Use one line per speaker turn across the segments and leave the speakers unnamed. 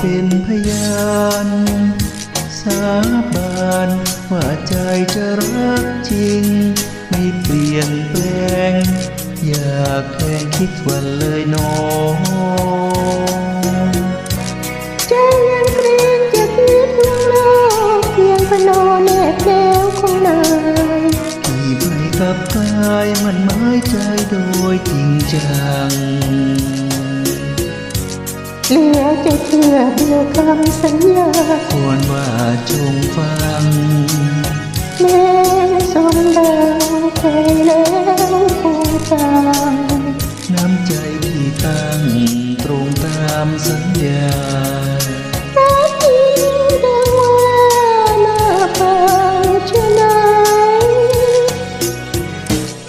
เป็นพยาน สาบานว่าใจจะรักจริง ไม่เปลี่ยนแปลง อยากแค่คิดวันเลยน้อง
ใจยังเกรงจะคิดลวงโลกเพียงพนอแนบแก้วของนาย
ที่ไม่กับกายมันหมายใจโดยจริงจัง
เหลือจะเชื่อเดียวคำสัญญา
ควรว่าจงฟัง
แม้สมดังเคยแล้วคงจาง
น้ำใจที่ตั้งตรงตามสัญญา
รักจริงดังว่าน่าฟังเชื่อไหน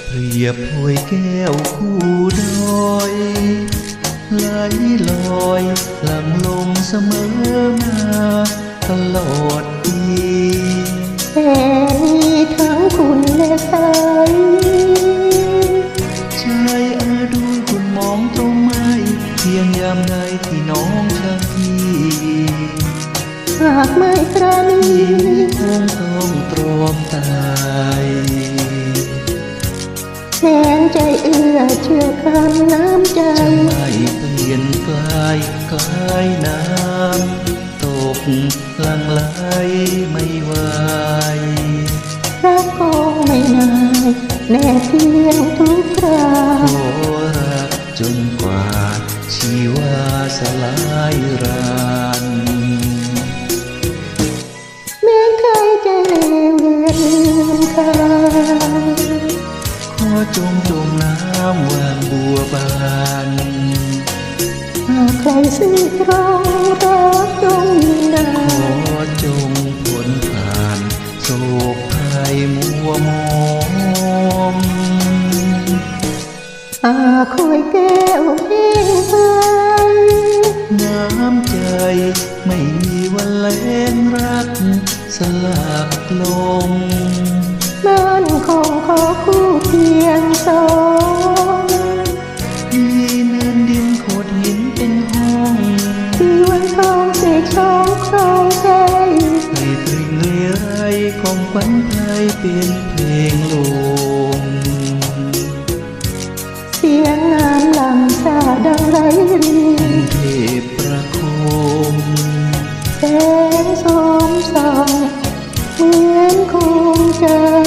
เปรียบหวยแก้วคู่ดอ เสมอมาตลอดปี
แต่มีทั้งคุณและใส
ชายอาดูคุณมองตรงไม่เพียงยามใดที่น้องชักพี่
หากไม่ปราณี
คงต้องตรอมตาย
แสนใจเอื้อเชื่อคำน้ำใจ
จะไม่เปลี่ยนกลายกลายน้ำตกหลังไหลไม่ไหว
รักก็ไม่นายแน่เพียงทุกครา
ขอรักจนกว่า ชีวาสลายราน
แม้ใครจะเลวเลือนลืมคา
ขอ จงจมน้ำวางบัวบาน
หากใครซื่อตรงรักจงมีนา
ขอจงพ้นผ่านโศกภัยมัวมอง
อาคอยแก้วเองไป
น้ำใจไม่มีวันแลงรักสลากลง
มันคงขอคู่ ยเป็นเพลงล
มเสียงงามลำซาดัง
ไรรีนเทพประโค
มแสงสมส่องเหมือนคงเจอ